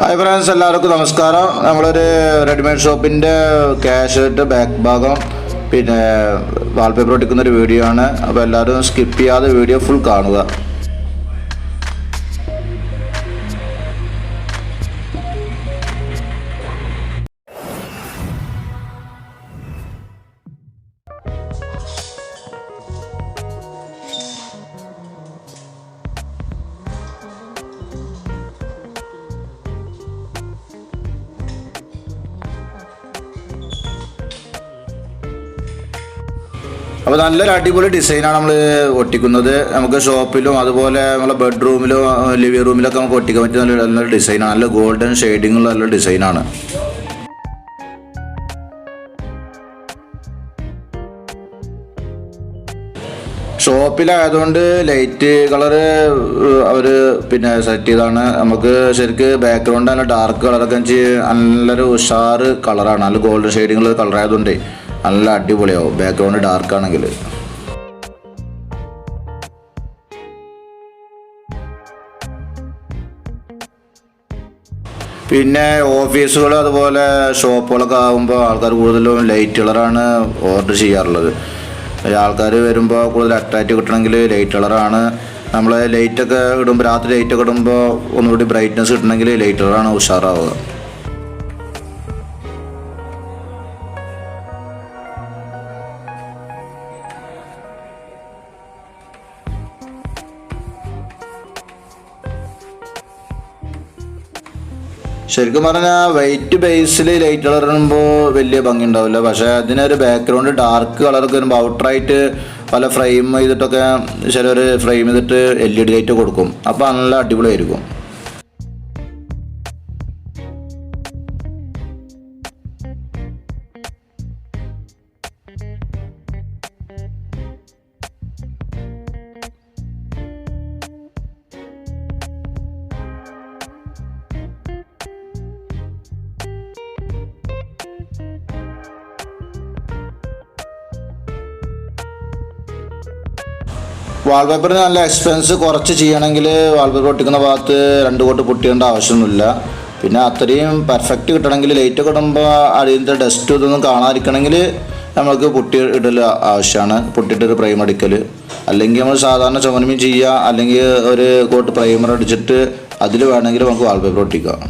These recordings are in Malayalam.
ഹായ് ഫ്രണ്ട്സ് എല്ലാവർക്കും നമസ്കാരം. നമ്മളൊരു റെഡിമെയ്ഡ് ഷോപ്പിന്റെ ക്യാഷ് ബാക്ക് ഭാഗം പിന്നെ വാൾപേപ്പർ ഒട്ടിക്കുന്ന ഒരു വീഡിയോ ആണ്. അപ്പോൾ എല്ലാവരും സ്കിപ്പ് ചെയ്യാതെ വീഡിയോ ഫുൾ കാണുക. അപ്പോൾ നല്ലൊരു അടിപൊളി ഡിസൈനാണ് നമ്മൾ ഒട്ടിക്കുന്നത്. നമുക്ക് ഷോപ്പിലും അതുപോലെ നമ്മളെ ബെഡ്റൂമിലും ലിവിംഗ് റൂമിലൊക്കെ നമുക്ക് ഒട്ടിക്കാൻ പറ്റിയ നല്ല നല്ലൊരു ഡിസൈനാണ് നല്ല ഗോൾഡൻ ഷെയ്ഡിങ്ങുള്ള നല്ലൊരു ഡിസൈനാണ് ഷോപ്പിലായതുകൊണ്ട് ലൈറ്റ് കളറ് അവർ പിന്നെ സെറ്റ് ചെയ്താണ്. നമുക്ക് ശരിക്ക് ബാക്ക്ഗ്രൗണ്ട് നല്ല ഡാർക്ക് കളറൊക്കെ വെച്ച് നല്ലൊരു ഉഷാറ് കളറാണ് നല്ല ഗോൾഡൻ ഷെയ്ഡിങ്ങുള്ള കളറായതുകൊണ്ട് നല്ല അടിപൊളിയാവും. ബാക്ക്ഗ്രൗണ്ട് ഡാർക്ക് ആണെങ്കിൽ. പിന്നെ ഓഫീസുകൾ അതുപോലെ ഷോപ്പുകളൊക്കെ ആകുമ്പോൾ ആൾക്കാർ കൂടുതലും ലൈറ്റ് കളറാണ് ഓർഡർ ചെയ്യാറുള്ളത് ആൾക്കാർ വരുമ്പോൾ കൂടുതൽ അട്രാക്റ്റ് കിട്ടണമെങ്കിൽ ലൈറ്റ് കളറാണ് നമ്മൾ ലൈറ്റൊക്കെ ഇടുമ്പോൾ രാത്രി ലൈറ്റൊക്കെ ഇടുമ്പോൾ ഒന്നുകൂടി ബ്രൈറ്റ്നസ് കിട്ടണമെങ്കിൽ ലൈറ്റ് കളറാണ് ഉഷാറാവുക. ശരിക്കും പറഞ്ഞാൽ വൈറ്റ് ബേസിൽ ലൈറ്റ് കളർ ഇടുമ്പോൾ വലിയ ഭംഗി ഉണ്ടാവില്ല. പക്ഷേ അതിനൊരു ബാക്ക്ഗ്രൗണ്ട് ഡാർക്ക് കളറൊക്കെ വരുമ്പോൾ ഔട്ടറായിട്ട് പല ഫ്രെയിം ചെയ്തിട്ടൊക്കെ ചിലർ ഫ്രെയിം ചെയ്തിട്ട് എൽ ഇ ഡി ലൈറ്റ് കൊടുക്കും. അപ്പോൾ നല്ല അടിപൊളിയായിരിക്കും. വാൾപേപ്പറിന് നല്ല എക്സ്പെൻസ് കുറച്ച് ചെയ്യണമെങ്കിൽ വാൾപേപ്പർ ഒട്ടിക്കുന്ന ഭാഗത്ത് രണ്ട് കോട്ട് പൊട്ടിയേണ്ട ആവശ്യമൊന്നുമില്ല. പിന്നെ അത്രയും പെർഫെക്റ്റ് കിട്ടണമെങ്കിൽ ലൈറ്റ് ഇടുമ്പോൾ അടിയിലത്തെ ഡസ്റ്റ് ഇതൊന്നും കാണാതിരിക്കണമെങ്കിൽ നമുക്ക് പൊട്ടി ഇടൽ ആവശ്യമാണ്. പൊട്ടിയിട്ടൊരു പ്രൈം അടിക്കൽ അല്ലെങ്കിൽ നമ്മൾ സാധാരണ ചുമനമീൻ ചെയ്യുക അല്ലെങ്കിൽ ഒരു കോട്ട് പ്രൈമർ അടിച്ചിട്ട് അതിൽ വേണമെങ്കിൽ നമുക്ക് വാൾപേപ്പർ ഒട്ടിക്കാം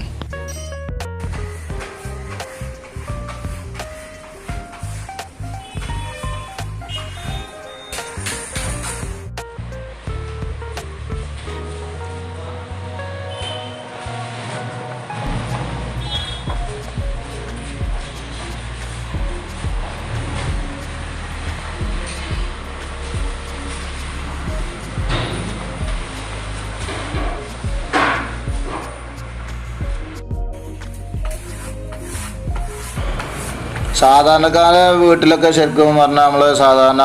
സാധാരണക്കാരെ വീട്ടിലൊക്കെ ശരിക്കും പറഞ്ഞാൽ നമ്മൾ സാധാരണ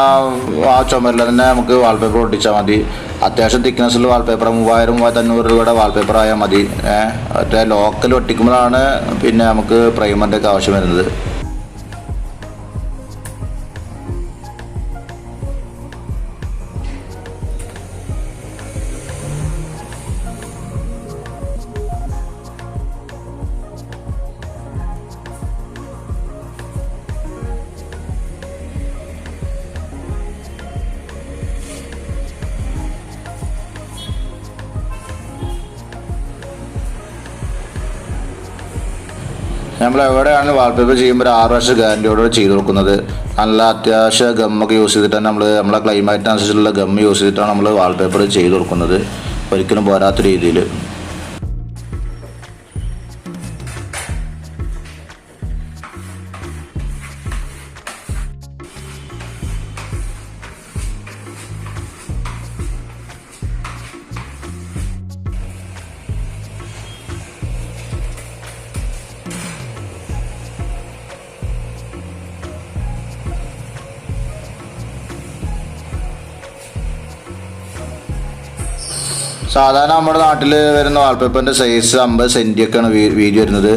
ആ ചുമരിൽ തന്നെ നമുക്ക് വാൾപേപ്പർ ഒട്ടിച്ചാൽ മതി. അത്യാവശ്യം തിക്നെസ്സിൽ വാൾപേപ്പർ മൂവായിരം മൂവായിരത്തി അഞ്ഞൂറ് രൂപയുടെ വാൾപേപ്പർ ആയാൽ മതി. മറ്റേ ലോക്കൽ ഒട്ടിക്കുമ്പോഴാണ് പിന്നെ നമുക്ക് പ്രൈമറിന്റെ ഒക്കെ ആവശ്യം വരുന്നത്. നമ്മൾ എവിടെയാണ് വാൾപേപ്പർ ചെയ്യുമ്പോൾ ഒരു ആറ് വർഷം ഗ്യാരണ്ടിയോടെ ചെയ്ത് കൊടുക്കുന്നത്? നല്ല അത്യാവശ്യ ഗമ്മൊക്കെ യൂസ് ചെയ്തിട്ടാണ് നമ്മൾ നമ്മളെ ക്ലൈമാറ്റിനനുസരിച്ചുള്ള ഗം യൂസ് ചെയ്തിട്ടാണ് നമ്മൾ വാൾപേപ്പർ ചെയ്ത് കൊടുക്കുന്നത്. ഒരിക്കലും പോരാത്ത രീതിയിൽ സാധാരണ നമ്മുടെ നാട്ടിൽ വരുന്ന വാൾപേപ്പറിന്റെ സൈസ് അമ്പത് സെന്റിയൊക്കെയാണ് വീതി വരുന്നത്.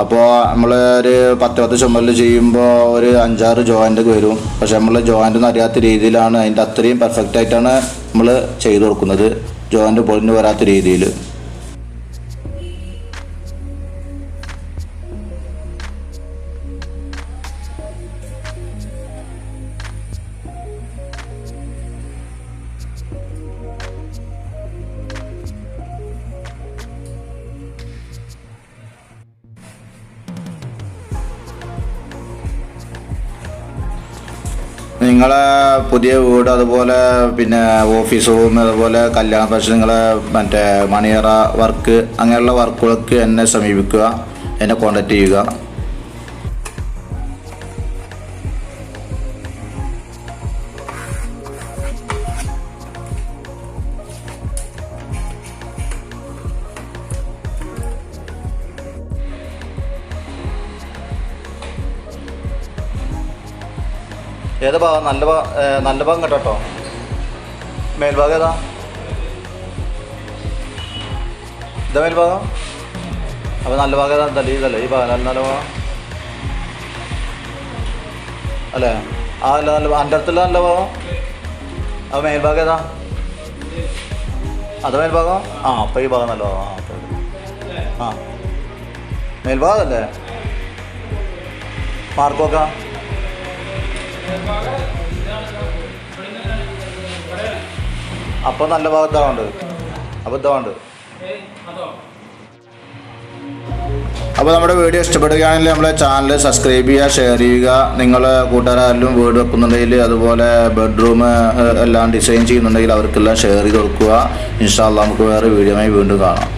അപ്പോൾ നമ്മൾ ഒരു പത്ത് പത്ത് ചുമലിൽ ചെയ്യുമ്പോൾ ഒരു അഞ്ചാറ് ജോയിന്റ് ഒക്കെ വരും. പക്ഷെ നമ്മൾ ജോയിന്റ് ഒന്നും അറിയാത്ത രീതിയിലാണ് അതിന്റെ അത്രയും പെർഫെക്റ്റ് ആയിട്ടാണ് നമ്മൾ ചെയ്തു കൊടുക്കുന്നത്. ജോയിന്റ് പൊളിഞ്ഞ് വരാത്ത രീതിയിൽ നിങ്ങളെ പുതിയ വീട് അതുപോലെ പിന്നെ ഓഫീസ് റൂം അതുപോലെ കല്യാണ പക്ഷേ നിങ്ങളെ മറ്റേ മണിയറ വർക്ക് അങ്ങനെയുള്ള വർക്കുകൾക്ക് എന്നെ സമീപിക്കുക എന്നെ കോൺടാക്റ്റ് ചെയ്യുക. ഏതാ ഭാഗം? നല്ല ഭാഗം നല്ല ഭാഗം കേട്ടോ മേൽഭാഗം ഏതാ? ഇതാ മേൽഭാഗം. അപ്പോൾ നല്ല ഭാഗം ഏതാ? ഇതല്ലേ ഇതല്ലേ ഈ ഭാഗം നല്ല ഭാഗം. അല്ലേ? ആ അല്ല നല്ല എന്റെ അടുത്തുള്ള നല്ല ഭാഗം. അപ്പോൾ മേൽഭാഗം ഏതാ? അത് മേൽഭാഗം? ആ അപ്പോൾ ഈ ഭാഗം നല്ല ഭാഗം. ആ മേൽഭാഗം അല്ലേ മാർക്കൊക്കെ? അപ്പോൾ നല്ല ഭാഗത്താവുണ്ട് ഇതാവുണ്ട് അപ്പോൾ നമ്മുടെ വീഡിയോ ഇഷ്ടപ്പെടുകയാണെങ്കിൽ നമ്മളെ ചാനൽ സബ്സ്ക്രൈബ് ചെയ്യുക ഷെയർ ചെയ്യുക. നിങ്ങൾ കൂട്ടുകാരെല്ലാം വീട് വെക്കുന്നുണ്ടെങ്കിൽ അതുപോലെ ബെഡ്റൂം എല്ലാം ഡിസൈൻ ചെയ്യുന്നുണ്ടെങ്കിൽ അവർക്കെല്ലാം ഷെയർ ചെയ്ത് കൊടുക്കുക. ഇൻഷാല്ല നമുക്ക് വേറെ വീഡിയോയുമായി വീണ്ടും കാണാം.